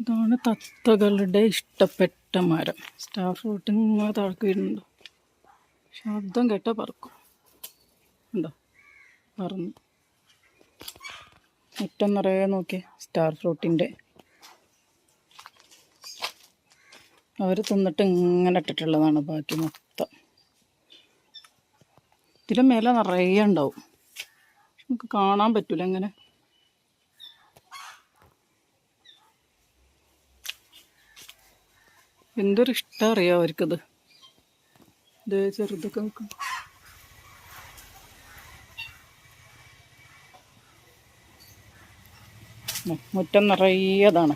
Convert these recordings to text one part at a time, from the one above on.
ഇതാണ് തത്തകളുടെ ഇഷ്ടപ്പെട്ട മരം. സ്റ്റാർ ഫ്രൂട്ട് ഇങ്ങനെ താഴ്ക്ക് വരുന്നുണ്ടോ. ശബ്ദം കേട്ടാൽ പറക്കും. ഉണ്ടോ? പറന്നു. മുറ്റം നിറയെ നോക്കിയേ സ്റ്റാർ ഫ്രൂട്ടിന്റെ അവർ തിന്നിട്ട് ഇങ്ങനെ ഇട്ടിട്ടുള്ളതാണ് ബാക്കി മൊത്തം. ഇതിലും മേലെ നിറയെ ഉണ്ടാവും. നമുക്ക് കാണാൻ പറ്റൂല എങ്ങനെ? എന്തൊരു ഇഷ്ടം അറിയാം അവർക്കത്? ഇത് ചെറുതൊക്കെ നോക്കും. മുറ്റം നിറയെ അതാണ്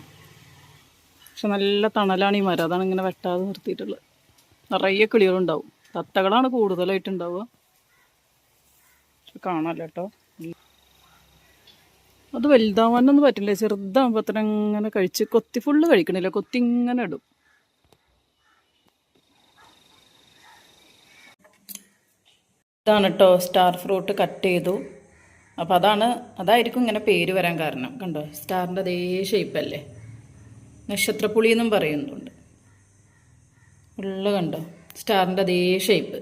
പക്ഷെ നല്ല തണലാണ് ഈ മരം. അതാണ് ഇങ്ങനെ വെട്ടാതെ നിർത്തിയിട്ടുള്ളത്. നിറയെ കിളികളുണ്ടാവും. തത്തകളാണ് കൂടുതലായിട്ടുണ്ടാവുക. പക്ഷെ കാണാമല്ലോ കേട്ടോ. അത് വലുതാവാനൊന്നും പറ്റില്ല. ചെറുതാകുമ്പോൾ അത്ര അങ്ങനെ കഴിച്ച് കൊത്തി ഫുള്ള് കഴിക്കണില്ല. കൊത്തി ഇങ്ങനെ ഇടും. ഇതാണ് കേട്ടോ സ്റ്റാർ ഫ്രൂട്ട് കട്ട് ചെയ്തു. അപ്പോൾ അതാണ് അതായിരിക്കും ഇങ്ങനെ പേര് വരാൻ കാരണം. കണ്ടോ? സ്റ്റാറിന്റെ അതേ ഷേപ്പല്ലേ നക്ഷത്രപ്പുളി എന്നും പറയുന്നുണ്ട്. ഉള്ള കണ്ടോ? സ്റ്റാറിന്റെ അതേ ഷേപ്പ്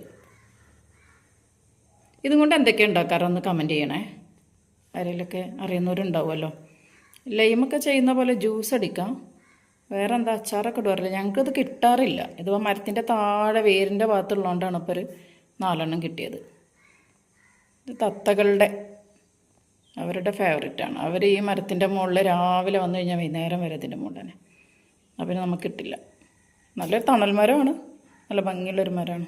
ഇതും കൊണ്ട് എന്തൊക്കെ ഉണ്ടാക്കാറൊന്ന് കമന്റ് ചെയ്യണേ. ആരെങ്കിലൊക്കെ അറിയുന്നവരുണ്ടാവുമല്ലോ. ലൈമൊക്കെ ചെയ്യുന്ന പോലെ ജ്യൂസ് അടിക്കാം. വേറെ എന്താ അച്ചാറൊക്കെ ഇടുവാറില്ല? ഞങ്ങൾക്കത് കിട്ടാറില്ല. ഇതിപ്പോൾ മരത്തിന്റെ താഴെ വേരിന്റെ ഭാഗത്തുള്ളതുകൊണ്ടാണ് ഇപ്പോൾ ഒരു നാലെണ്ണം കിട്ടിയത്. ഇത് തത്തകളുടെ അവരുടെ ഫേവറേറ്റാണ് അവർ ഈ മരത്തിന്റെ മുകളിൽ രാവിലെ വന്നു കഴിഞ്ഞാൽ വൈകുന്നേരം വരെ ഇതിന്റെ മുകളിൽ തന്നെ. അപ്പം നമുക്ക് കിട്ടില്ല. നല്ല തണൽ മരമാണ്. നല്ല ഭംഗിയുള്ളൊരു മരമാണ്.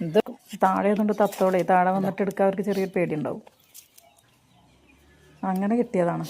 ഇത് താഴെ കൊണ്ട് തത്തോളെ താഴെ വന്നിട്ട് എടുക്കാൻ അവർക്ക് ചെറിയൊരു പേടിയുണ്ടാവും. അങ്ങനെ കിട്ടിയതാണ്.